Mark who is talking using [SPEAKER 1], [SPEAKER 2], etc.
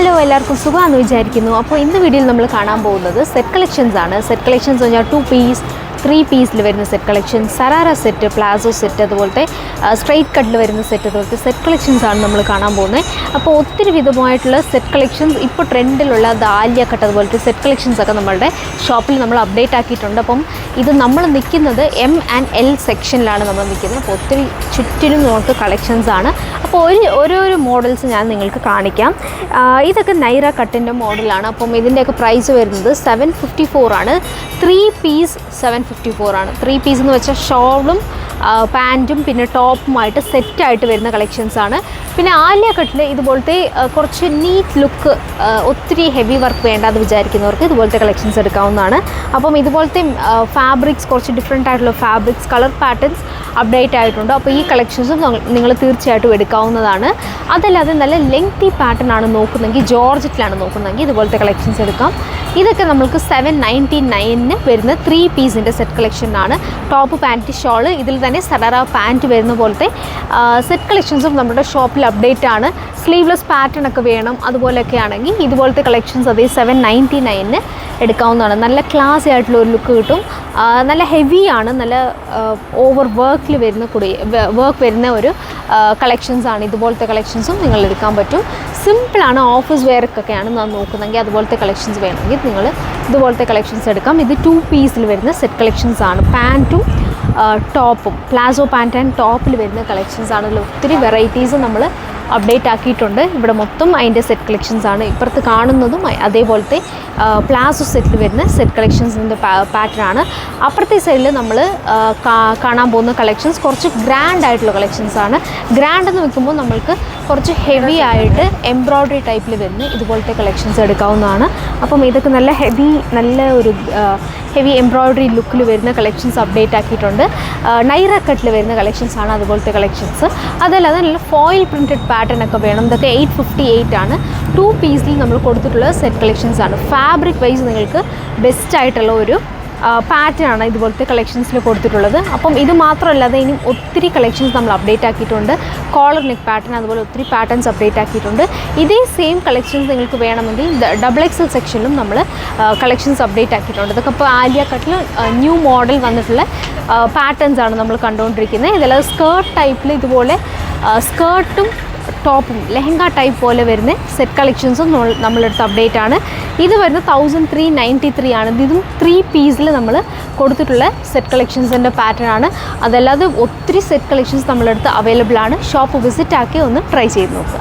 [SPEAKER 1] Hello എല്ലാവർക്കും സുഖമാണെന്ന് വിചാരിക്കുന്നു. അപ്പോൾ ഇന്ന് വീഡിയോയിൽ നമ്മൾ കാണാൻ പോകുന്നത് സെറ്റ് കളക്ഷൻസ് ആണ്. സെറ്റ് കളക്ഷൻസ് എന്ന് പറഞ്ഞാൽ ടു പീസ് ത്രീ പീസിൽ വരുന്ന set collection sharara set palazzo set അതുപോലത്തെ സ്ട്രൈറ്റ് കട്ടിൽ വരുന്ന സെറ്റ് അതുപോലത്തെ സെറ്റ് കളക്ഷൻസ് ആണ് നമ്മൾ കാണാൻ പോകുന്നത്. അപ്പോൾ ഒത്തിരി വിധമായിട്ടുള്ള സെറ്റ് കളക്ഷൻസ് ഇപ്പോൾ ട്രെൻഡിലുള്ള ദാലിയ കട്ട് അതുപോലത്തെ സെറ്റ് കളക്ഷൻസ് ഒക്കെ നമ്മളുടെ ഷോപ്പിൽ നമ്മൾ അപ്ഡേറ്റ് ആക്കിയിട്ടുണ്ട്. അപ്പം ഇത് നമ്മൾ നിൽക്കുന്നത് എം ആൻഡ് എൽ സെക്ഷനിലാണ് നമ്മൾ നിൽക്കുന്നത്. അപ്പോൾ ഒത്തിരി ചുറ്റിലും നമുക്ക് കളക്ഷൻസ് ആണ്. അപ്പോൾ ഒരു ഓരോരോ മോഡൽസ് ഞാൻ നിങ്ങൾക്ക് കാണിക്കാം. ഇതൊക്കെ നൈറ കട്ടിന്റെ മോഡലാണ് അപ്പം ഇതിന്റെയൊക്കെ പ്രൈസ് വരുന്നത് സെവൻ ഫിഫ്റ്റി ഫോർ ആണ്. Three piece seven fifty four ആണ്. ത്രീ പീസ് എന്ന് വെച്ചാൽ ഷോളും പാന്റും പിന്നെ ടോപ്പുമായിട്ട് സെറ്റായിട്ട് വരുന്ന കളക്ഷൻസ് ആണ്. പിന്നെ ആലിയ കട്ടിൽ ഇതുപോലത്തെ കുറച്ച് നീറ്റ് ലുക്ക് ഒത്തിരി ഹെവി വർക്ക് വേണ്ടാന്ന് വിചാരിക്കുന്നവർക്ക് ഇതുപോലത്തെ കളക്ഷൻസ് എടുക്കാവുന്നതാണ്. അപ്പം ഇതുപോലത്തെ ഫാബ്രിക്സ് കുറച്ച് ഡിഫറെന്റ് ആയിട്ടുള്ള ഫാബ്രിക്സ് കളർ പാറ്റേൺസ് അപ്ഡേറ്റ് ആയിട്ടുണ്ട്. അപ്പോൾ ഈ കളക്ഷൻസും നിങ്ങൾ തീർച്ചയായിട്ടും എടുക്കാവുന്നതാണ്. അതല്ലാതെ നല്ല ലെങ്തി പാറ്റേൺ ആണ് നോക്കുന്നതെങ്കിൽ ജോർജറ്റിലാണ് നോക്കുന്നതെങ്കിൽ ഇതുപോലത്തെ കളക്ഷൻസ് എടുക്കാം. ഇതൊക്കെ നമുക്ക് സെവൻ നയന്റി നയനിന് വരുന്ന ത്രീ പീസിന്റെ സെറ്റ് കളക്ഷനാണ് ടോപ്പ് പാന്റ് ഷോൾ ഇതിൽ തന്നെ സഡറ പാന്റ് വരുന്ന പോലത്തെ സെറ്റ് കളക്ഷൻസും നമ്മുടെ ഷോപ്പിൽ അപ്ഡേറ്റ് ആണ്. സ്ലീവ്ലെസ് പാറ്റേൺ ഒക്കെ വേണം. അതുപോലെയൊക്കെ ആണെങ്കിൽ ഇതുപോലത്തെ കളക്ഷൻസ് അതേ സെവൻ നയന്റി നയനിന് എടുക്കാവുന്നതാണ്. നല്ല ക്ലാസ് ആയിട്ടുള്ള ഒരു ലുക്ക് കിട്ടും. നല്ല ഹെവിയാണ് ആണ് നല്ല ഓവർ വർക്കിൽ വരുന്ന കുടി വർക്ക് വരുന്ന ഒരു കളക്ഷൻസാണ് ആണ്. ഇതുപോലത്തെ കളക്ഷൻസും നിങ്ങൾ എടുക്കാൻ പറ്റും. സിമ്പിളാണ് ഓഫീസ് വെയർക്കൊക്കെയാണ് ഞാൻ നോക്കുന്നതെങ്കിൽ അതുപോലത്തെ കളക്ഷൻസ് വേണമെങ്കിൽ നിങ്ങൾ ഇതുപോലത്തെ കളക്ഷൻസ് എടുക്കാം. ഇത് ടു പീസിൽ വരുന്ന സെറ്റ് കളക്ഷൻസ് ആണ്. പാന്റും ടോപ്പും പ്ലാസോ പാന്റ് ആൻഡ് ടോപ്പിൽ വരുന്ന കളക്ഷൻസ് ആണല്ലോ ഒത്തിരി വെറൈറ്റീസ് നമ്മൾ അപ്ഡേറ്റ് ആക്കിയിട്ടുണ്ട്. ഇവിടെ മൊത്തം അതിന്റെ സെറ്റ് കളക്ഷൻസ് ആണ്. ഇപ്പുറത്ത് കാണുന്നതും അതേപോലത്തെ പ്ലാസോ സെറ്റിൽ വരുന്ന സെറ്റ് കളക്ഷൻസിന്റെ പാറ്റേൺ ആണ്. അപ്പുറത്തെ സൈഡിൽ നമ്മൾ കാണാൻ പോകുന്ന കളക്ഷൻസ് കുറച്ച് ഗ്രാൻഡ് ആയിട്ടുള്ള കളക്ഷൻസ് ആണ്. ഗ്രാൻഡ് എന്ന് വെക്കുമ്പോൾ നമ്മൾക്ക് കുറച്ച് ഹെവി ആയിട്ട് എംബ്രോയ്ഡറി ടൈപ്പിൽ വരുന്ന ഇതുപോലത്തെ കളക്ഷൻസ് എടുക്കാവുന്നതാണ്. അപ്പം ഇതൊക്കെ നല്ല ഹെവി നല്ല ഒരു ഹെവി എംബ്രോയ്ഡറി ലുക്കിൽ വരുന്ന കളക്ഷൻസ് അപ്ഡേറ്റ് ആക്കിയിട്ടുണ്ട്. നൈറ കട്ടിൽ വരുന്ന കളക്ഷൻസ് ആണ് അതുപോലത്തെ കളക്ഷൻസ് അതല്ലാതെ നല്ല ഫോയിൽ പ്രിന്റഡ് പാറ്റേൺ ഒക്കെ വേണം. ഇതൊക്കെ എയ്റ്റ് ഫിഫ്റ്റി എയ്റ്റ് ആണ് ടു പീസിൽ നമ്മൾ കൊടുത്തിട്ടുള്ള സെറ്റ് കളക്ഷൻസ് ആണ്. ഫാബ്രിക് വൈസ് നിങ്ങൾക്ക് ബെസ്റ്റ് ആയിട്ടുള്ള ഒരു പാറ്റേൺ ആണ് ഇതുപോലത്തെ കളക്ഷൻസിൽ കൊടുത്തിട്ടുള്ളത്. അപ്പം ഇത് മാത്രമല്ലാതെ ഇനിയും ഒത്തിരി കളക്ഷൻസ് നമ്മൾ അപ്ഡേറ്റ് ആക്കിയിട്ടുണ്ട്. കോളർ നെക്ക് പാറ്റേൺ അതുപോലെ ഒത്തിരി പാറ്റേൺസ് അപ്ഡേറ്റ് ആക്കിയിട്ടുണ്ട്. ഇതേ സെയിം കളക്ഷൻസ് നിങ്ങൾക്ക് വേണമെങ്കിൽ ഡബിൾ എക്സൽ സെക്ഷനിലും നമ്മൾ കളക്ഷൻസ് അപ്ഡേറ്റ് ആക്കിയിട്ടുണ്ട്. ഇതൊക്കെ ഇപ്പോൾ ആലിയ കട്ടിൽ ന്യൂ മോഡൽ വന്നിട്ടുള്ള പാറ്റേൺസ് ആണ് നമ്മൾ കണ്ടുകൊണ്ടിരിക്കുന്നത്. ഇതല്ലാതെ സ്കേർട്ട് ടൈപ്പിൽ ഇതുപോലെ സ്കേർട്ടും ടോപ്പും ലെഹങ്ക ടൈപ്പ് പോലെ വരുന്ന സെറ്റ് കളക്ഷൻസും നമ്മളെടുത്ത് അപ്ഡേറ്റ് ആണ്. ഇത് വരുന്നത് തൗസൻഡ് ത്രീ നയന്റി ത്രീ ആണ്. ഇതും ത്രീ പീസിൽ നമ്മൾ കൊടുത്തിട്ടുള്ള സെറ്റ് കളക്ഷൻസിന്റെ പാറ്റേൺ ആണ്. അതല്ലാതെ ഒത്തിരി സെറ്റ് കളക്ഷൻസ് നമ്മളെടുത്ത് അവൈലബിൾ ആണ്. ഷോപ്പ് വിസിറ്റ് ആക്കി ഒന്ന് ട്രൈ ചെയ്ത് നോക്കുക.